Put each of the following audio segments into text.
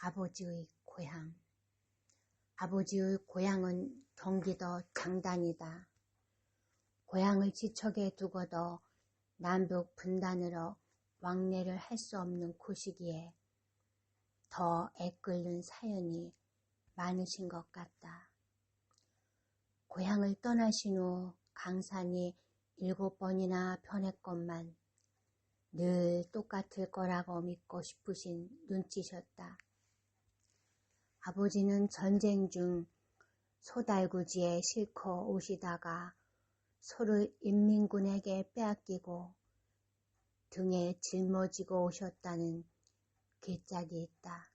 아버지의 고향 아버지의 고향은 경기도 장단이다. 고향을 지척에 두고도 남북 분단으로 왕래를 할 수 없는 곳이기에 더 애끓는 사연이 많으신 것 같다. 고향을 떠나신 후 강산이 일곱 번이나 변했건만 늘 똑같을 거라고 믿고 싶으신 눈치셨다. 아버지는 전쟁 중 소달구지에 싣고 오시다가 소를 인민군에게 빼앗기고 등에 짊어지고 오셨다는 괴짝이 있다.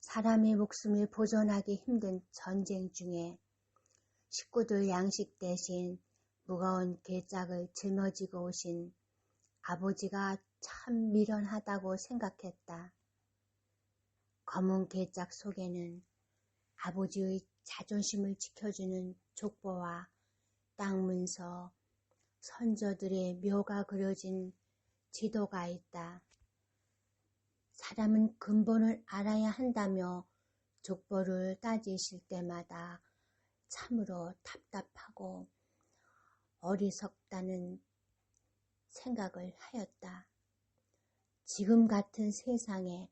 사람의 목숨을 보존하기 힘든 전쟁 중에 식구들 양식 대신 무거운 괴짝을 짊어지고 오신 아버지가 참 미련하다고 생각했다. 검은 괴짝 속에는 아버지의 자존심을 지켜주는 족보와 땅 문서, 선조들의 묘가 그려진 지도가 있다. 사람은 근본을 알아야 한다며 족보를 따지실 때마다 참으로 답답하고 어리석다는 생각을 하였다. 지금 같은 세상에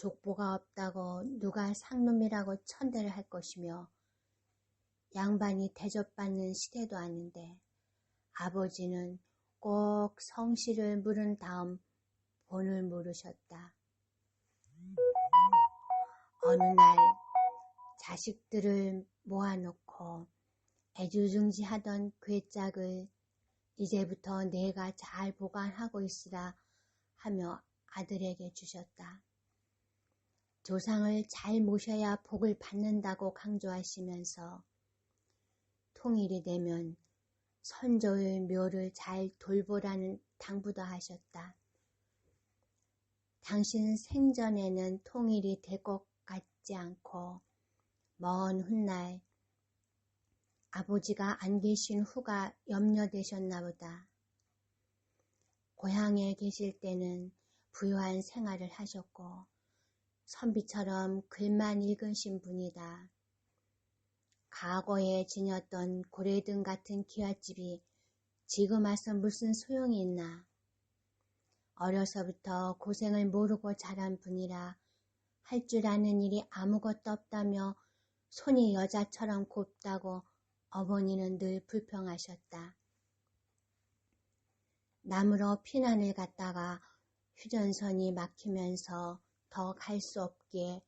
족보가 없다고 누가 상놈이라고 천대를 할 것이며 양반이 대접받는 시대도 아닌데 아버지는 꼭 성실을 물은 다음 본을 물으셨다. 어느 날 자식들을 모아놓고 애주중지하던 괴짝을 이제부터 내가 잘 보관하고 있으라 하며 아들에게 주셨다. 조상을 잘 모셔야 복을 받는다고 강조하시면서 통일이 되면 선조의 묘를 잘 돌보라는 당부도 하셨다. 당신 생전에는 통일이 될 것 같지 않고 먼 훗날 아버지가 안 계신 후가 염려되셨나 보다. 고향에 계실 때는 부유한 생활을 하셨고 선비처럼 글만 읽으신 분이다. 과거에 지녔던 고래등 같은 기와집이 지금 와서 무슨 소용이 있나. 어려서부터 고생을 모르고 자란 분이라 할 줄 아는 일이 아무것도 없다며 손이 여자처럼 곱다고 어머니는 늘 불평하셨다. 나무로 피난을 갔다가 휴전선이 막히면서 더 갈 수 없기에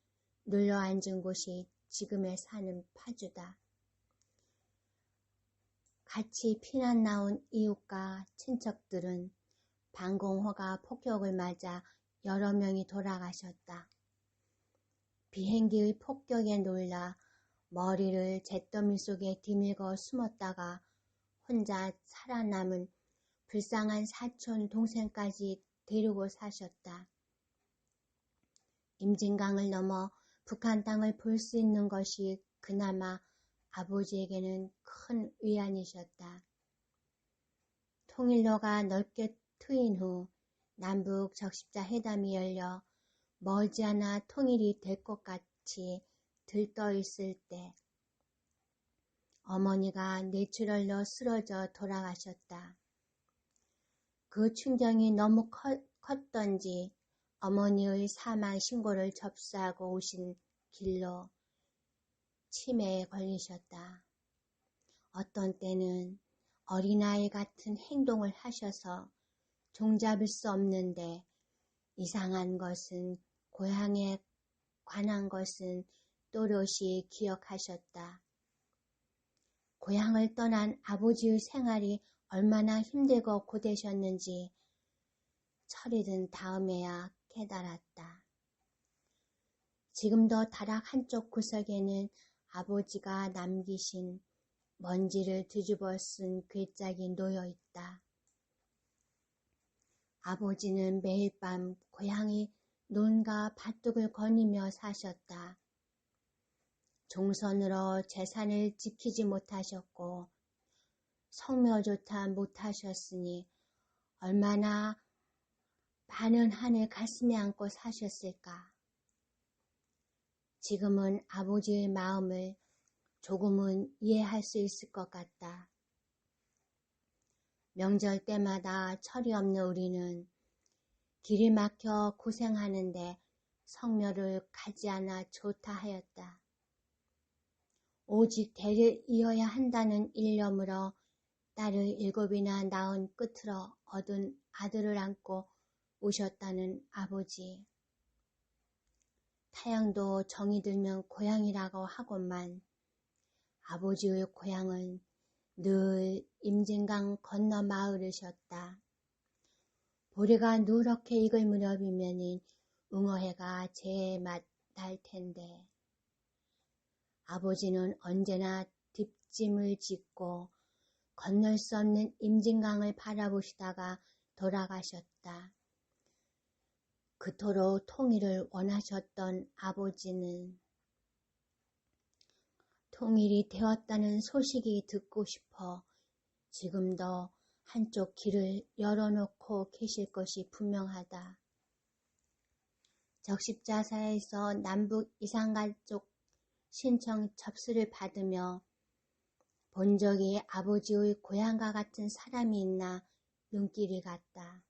눌러 앉은 곳이 지금의 사는 파주다. 같이 피난 나온 이웃과 친척들은 방공호가 폭격을 맞아 여러 명이 돌아가셨다. 비행기의 폭격에 놀라 머리를 잿더미 속에 뒤밀고 숨었다가 혼자 살아남은 불쌍한 사촌 동생까지 데리고 사셨다. 임진강을 넘어 북한 땅을 볼 수 있는 것이 그나마 아버지에게는 큰 위안이셨다. 통일로가 넓게 트인 후 남북 적십자 회담이 열려 머지않아 통일이 될 것 같이 들떠 있을 때 어머니가 뇌출혈로 쓰러져 돌아가셨다. 그 충격이 너무 컸, 컸던지 어머니의 사망 신고를 접수하고 오신 길로 치매에 걸리셨다. 어떤 때는 어린아이 같은 행동을 하셔서 종잡을 수 없는데 이상한 것은 고향에 관한 것은 또렷이 기억하셨다. 고향을 떠난 아버지의 생활이 얼마나 힘들고 고되셨는지 철이 든 다음에야 깨달았다. 지금도 다락 한쪽 구석에는 아버지가 남기신 먼지를 뒤집어 쓴 괴짝이 놓여 있다. 아버지는 매일 밤 고향이 논과 밭둑을 거니며 사셨다. 종선으로 재산을 지키지 못하셨고 성묘조차 못하셨으니 얼마나 많은 한을 가슴에 안고 사셨을까. 지금은 아버지의 마음을 조금은 이해할 수 있을 것 같다. 명절 때마다 철이 없는 우리는 길이 막혀 고생하는데 성묘를 가지 않아 좋다 하였다. 오직 대를 이어야 한다는 일념으로 딸을 일곱이나 낳은 끝으로 얻은 아들을 안고 오셨다는 아버지. 타양도 정이 들면 고향이라고 하건만 아버지의 고향은 늘 임진강 건너 마을이셨다. 보리가 누렇게 익을 무렵이면 웅어해가 제맛 날 텐데 아버지는 언제나 뒷짐을 짓고 건널 수 없는 임진강을 바라보시다가 돌아가셨다. 그토록 통일을 원하셨던 아버지는 통일이 되었다는 소식이 듣고 싶어 지금도 한쪽 길을 열어놓고 계실 것이 분명하다. 적십자사에서 남북 이산가족 신청 접수를 받으며 본 적이 아버지의 고향과 같은 사람이 있나 눈길이 갔다.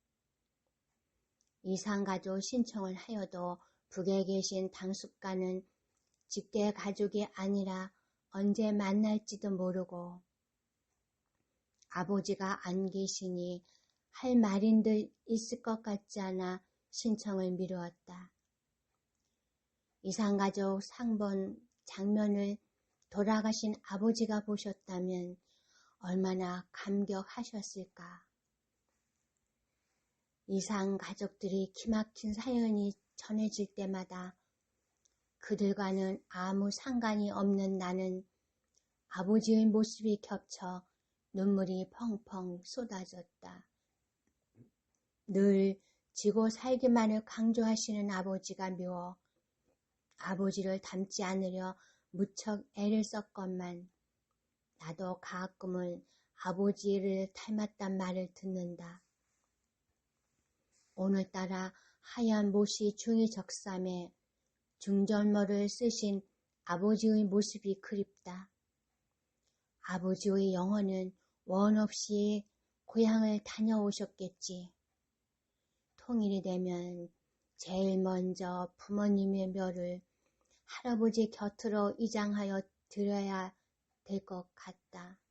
이산가족 신청을 하여도 북에 계신 당숙가는 직계 가족이 아니라 언제 만날지도 모르고 아버지가 안 계시니 할 말인들 있을 것 같지 않아 신청을 미루었다. 이산가족 상본 장면을 돌아가신 아버지가 보셨다면 얼마나 감격하셨을까. 이상 가족들이 기막힌 사연이 전해질 때마다 그들과는 아무 상관이 없는 나는 아버지의 모습이 겹쳐 눈물이 펑펑 쏟아졌다. 늘 지고 살기만을 강조하시는 아버지가 미워 아버지를 닮지 않으려 무척 애를 썼건만 나도 가끔은 아버지를 닮았단 말을 듣는다. 오늘따라 하얀 못이 중이 적삼에 중절모를 쓰신 아버지의 모습이 그립다. 아버지의 영혼은 원 없이 고향을 다녀오셨겠지. 통일이 되면 제일 먼저 부모님의 묘를 할아버지 곁으로 이장하여 드려야 될 것 같다.